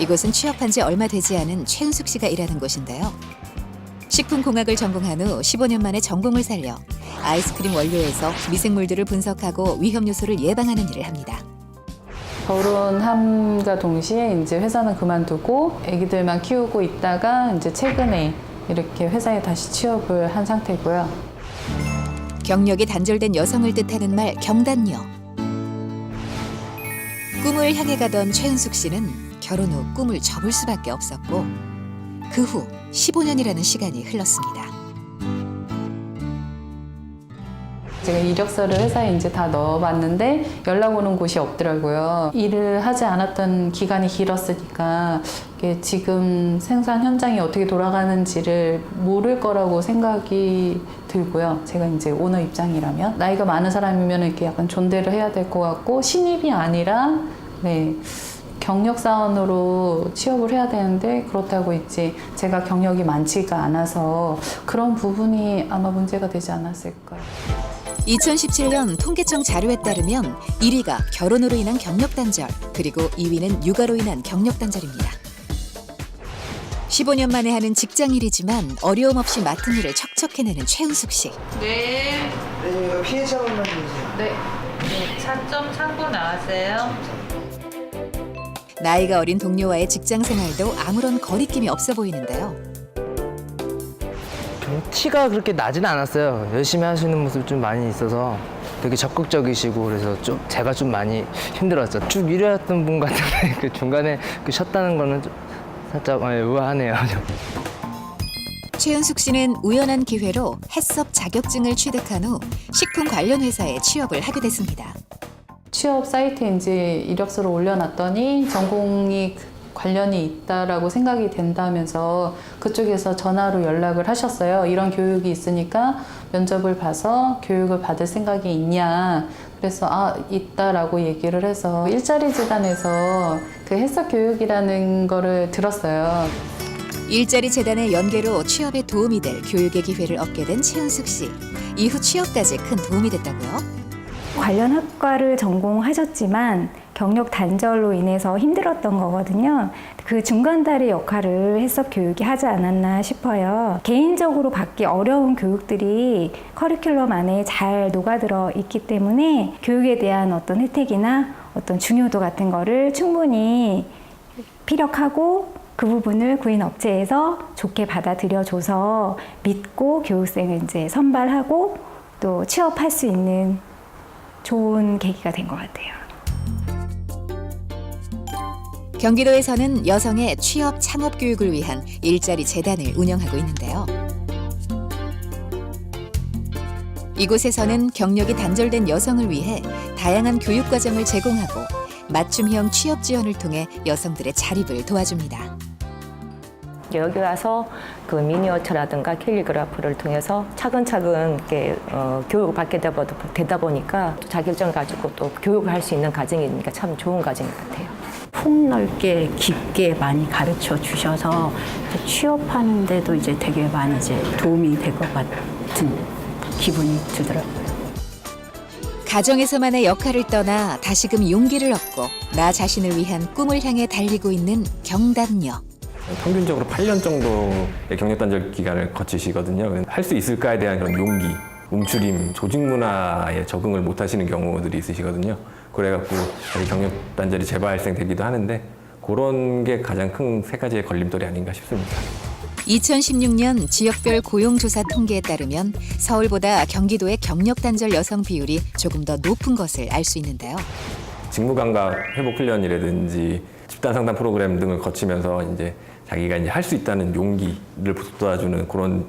이곳은 취업한 지 얼마 되지 않은 최은숙 씨가 일하는 곳인데요. 식품공학을 전공한 후 15년 만에 전공을 살려 아이스크림 원료에서 미생물들을 분석하고 위험 요소를 예방하는 일을 합니다. 결혼함과 동시에 이제 회사는 그만두고 아기들만 키우고 있다가 이제 최근에 이렇게 회사에 다시 취업을 한 상태고요. 경력이 단절된 여성을 뜻하는 말 경단녀. 꿈을 향해 가던 최은숙 씨는 결혼 후 꿈을 접을 수밖에 없었고 그 후 15년이라는 시간이 흘렀습니다. 제가 이력서를 회사에 이제 다 넣어봤는데 연락 오는 곳이 없더라고요. 일을 하지 않았던 기간이 길었으니까 지금 생산 현장이 어떻게 돌아가는지를 모를 거라고 생각이 들고요. 제가 이제 오너 입장이라면 나이가 많은 사람이면 이렇게 약간 존대를 해야 될 것 같고 신입이 아니라 네. 경력 사원으로 취업을 해야 되는데 그렇다고 이제 제가 경력이 많지가 않아서 그런 부분이 아마 문제가 되지 않았을까. 2017년 통계청 자료에 따르면 1위가 결혼으로 인한 경력 단절, 그리고 2위는 육아로 인한 경력 단절입니다. 15년 만에 하는 직장 일이지만 어려움 없이 맡은 일을 척척 해내는 최은숙 씨. 네. 네, 피해자분만 주세요. 네. 네. 차점 참고 나왔어요. 나이가 어린 동료와의 직장 생활도 아무런 거리낌이 없어 보이는데요. 티가 그렇게 나진 않았어요. 열심히 하시는 모습 좀 많이 있어서 되게 적극적이시고 그래서 좀 제가 좀 많이 힘들었죠. 쭉 일해왔던 분 같은데 그 중간에 그 쉬었다는 거는 좀 살짝 어, 의아하네요. 좀. 최은숙 씨는 우연한 기회로 해썹 자격증을 취득한 후 식품 관련 회사에 취업을 하게 됐습니다. 취업 사이트에 이제 이력서를 올려놨더니 전공이 관련이 있다라고 생각이 된다면서 그쪽에서 전화로 연락을 하셨어요. 이런 교육이 있으니까 면접을 봐서 교육을 받을 생각이 있냐. 그래서 아 있다라고 얘기를 해서 일자리 재단에서 그 해석 교육이라는 거를 들었어요. 일자리 재단의 연계로 취업에 도움이 될 교육의 기회를 얻게 된 최은숙 씨. 이후 취업까지 큰 도움이 됐다고요? 관련 학과를 전공하셨지만 경력 단절로 인해서 힘들었던 거거든요. 그 중간다리 역할을 해석 교육이 하지 않았나 싶어요. 개인적으로 받기 어려운 교육들이 커리큘럼 안에 잘 녹아들어 있기 때문에 교육에 대한 어떤 혜택이나 어떤 중요도 같은 거를 충분히 피력하고 그 부분을 구인 업체에서 좋게 받아들여줘서 믿고 교육생을 이제 선발하고 또 취업할 수 있는 좋은 계기가 된 것 같아요. 경기도에서는 여성의 취업 창업 교육을 위한 일자리 재단을 운영하고 있는데요. 이곳에서는 경력이 단절된 여성을 위해 다양한 교육 과정을 제공하고 맞춤형 취업 지원을 통해 여성들의 자립을 도와줍니다. 여기 와서 그 미니어처라든가 캘리그라프를 통해서 차근차근 이렇게 어, 교육을 받게 되다 보- 보니까 또 자격증을 가지고 또 교육을 할 수 있는 과정이니까 참 좋은 과정인 것 같아요. 폭넓게 깊게 많이 가르쳐 주셔서 취업하는데도 이제 되게 많이 이제 도움이 될 것 같은 기분이 들더라고요. 가정에서만의 역할을 떠나 다시금 용기를 얻고 나 자신을 위한 꿈을 향해 달리고 있는 경단녀. 평균적으로 8년 정도의 경력 단절 기간을 거치시거든요. 할 수 있을까에 대한 그런 용기, 움츠림, 조직 문화에 적응을 못 하시는 경우들이 있으시거든요. 그래갖고 경력 단절이 재발생 되기도 하는데 그런 게 가장 큰 세 가지의 걸림돌이 아닌가 싶습니다. 2016년 지역별 고용조사 통계에 따르면 서울보다 경기도의 경력 단절 여성 비율이 조금 더 높은 것을 알 수 있는데요. 직무 감각 회복 훈련이라든지 집단 상담 프로그램 등을 거치면서 이제 자기가 이제 할 수 있다는 용기를 북돋아주는 그런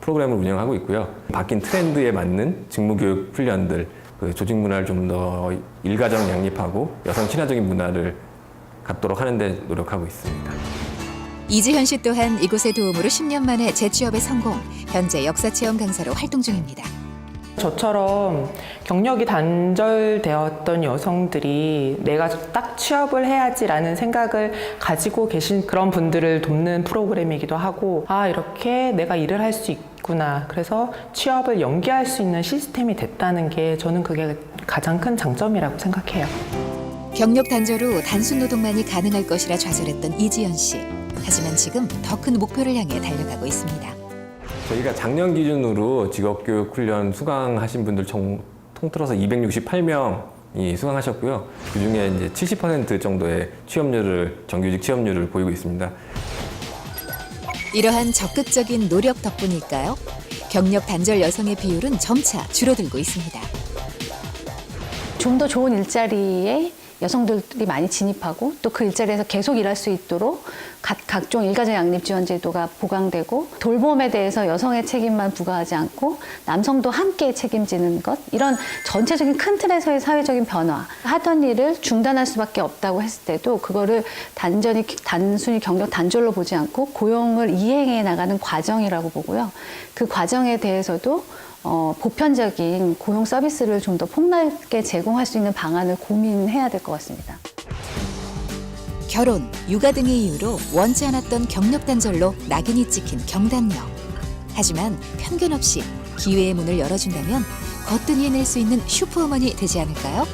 프로그램을 운영하고 있고요. 바뀐 트렌드에 맞는 직무 교육 훈련들, 그 조직 문화를 좀 더 일가정 양립하고 여성 친화적인 문화를 갖도록 하는데 노력하고 있습니다. 이지현 씨 또한 이곳의 도움으로 10년 만에 재취업에 성공, 현재 역사체험 강사로 활동 중입니다. 저처럼 경력이 단절되었던 여성들이 내가 딱 취업을 해야지라는 생각을 가지고 계신 그런 분들을 돕는 프로그램이기도 하고 아 이렇게 내가 일을 할 수 있구나 그래서 취업을 연기할 수 있는 시스템이 됐다는 게 저는 그게 가장 큰 장점이라고 생각해요. 경력 단절 후 단순 노동만이 가능할 것이라 좌절했던 이지연 씨. 하지만 지금 더 큰 목표를 향해 달려가고 있습니다. 저희가 작년 기준으로 직업교육 훈련 수강하신 분들 총 통틀어서 268명이 수강하셨고요. 그 중에 이제 70% 정도의 취업률을 정규직 취업률을 보이고 있습니다. 이러한 적극적인 노력 덕분일까요? 경력 단절 여성의 비율은 점차 줄어들고 있습니다. 좀 더 좋은 일자리에 여성들이 많이 진입하고 또 그 일자리에서 계속 일할 수 있도록 각, 각종 일가정 양립 지원 제도가 보강되고 돌봄에 대해서 여성의 책임만 부과하지 않고 남성도 함께 책임지는 것 이런 전체적인 큰 틀에서의 사회적인 변화 하던 일을 중단할 수밖에 없다고 했을 때도 그거를 단전히 단순히 경력 단절로 보지 않고 고용을 이행해 나가는 과정이라고 보고요. 그 과정에 대해서도 어, 보편적인 고용 서비스를 좀 더 폭넓게 제공할 수 있는 방안을 고민해야 될 것 같습니다. 결혼, 육아 등의 이유로 원치 않았던 경력 단절로 낙인이 찍힌 경단녀. 하지만 편견 없이 기회의 문을 열어준다면 거뜬히 해낼 수 있는 슈퍼우먼이 되지 않을까요?